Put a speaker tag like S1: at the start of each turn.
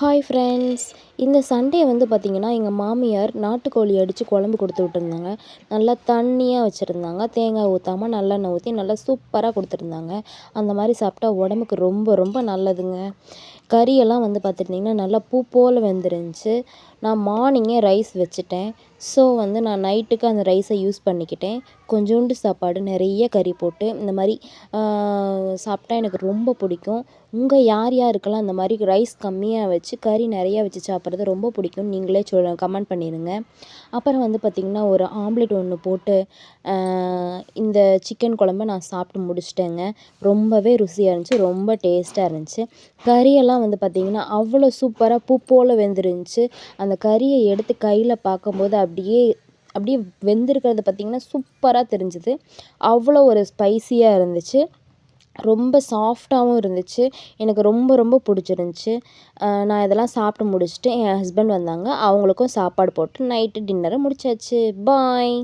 S1: Hi friends இந்த Sunday வந்து பார்த்திங்கன்னா எங்கள் மாமியார் நாட்டுக்கோழி அடித்து குழம்பு கொடுத்து விட்டுருந்தாங்க. நல்லா தண்ணியாக வச்சுருந்தாங்க. தேங்காய் ஊற்றாம நல்லெண்ணெய் ஊற்றி நல்லா சூப்பராக கொடுத்துருந்தாங்க. அந்த மாதிரி சாப்பிட்டா உடம்புக்கு ரொம்ப ரொம்ப நல்லதுங்க. கறியெல்லாம் வந்து பார்த்துட்டிங்கன்னா நல்லா பூ போல் வெந்துருந்துச்சு. நான் மார்னிங்கே ரைஸ் வச்சுட்டேன். ஸோ வந்து நான் நைட்டுக்கு அந்த ரைஸை யூஸ் பண்ணிக்கிட்டேன். கொஞ்சோண்டு சாப்பாடு நிறைய கறி போட்டு இந்த மாதிரி சாப்பிட்டா எனக்கு ரொம்ப பிடிக்கும். உங்கள் யார் யாருக்கெல்லாம் இந்த மாதிரி ரைஸ் கம்மியாக வச்சு கறி நிறையா வச்சு சாப்பிட்றது ரொம்ப பிடிக்கும் நீங்களே சொல் கமெண்ட் பண்ணிடுங்க அப்புறம் வந்து பார்த்திங்கன்னா ஒரு ஆம்லெட் ஒன்று போட்டு இந்த சிக்கன் குழம்ப நான் சாப்பிட்டு முடிச்சிட்டேங்க. ரொம்பவே ருசியாக இருந்துச்சு ரொம்ப டேஸ்ட்டாக இருந்துச்சு. கறியெல்லாம் வந்து பார்த்திங்கன்னா அவ்வளோ சூப்பராக பூ போல் வெந்துருந்துச்சு. அந்த கறியை எடுத்து கையில் பார்க்கும்போது அப்படியே அப்படியே வெந்திருக்கிறது பார்த்திங்கன்னா சூப்பராக தெரிஞ்சுது. அவ்வளோ ஒரு ஸ்பைசியாக இருந்துச்சு. ரொம்ப சாஃப்டாகவும் இருந்துச்சு. எனக்கு ரொம்ப ரொம்ப பிடிச்சிருந்துச்சி. நான் இதெல்லாம் சாப்பிட்டு முடிச்சுட்டு என் ஹஸ்பண்ட் வந்தாங்க. அவங்களுக்கும் சாப்பாடு போட்டு நைட்டு டின்னரை முடிச்சாச்சு. பாய்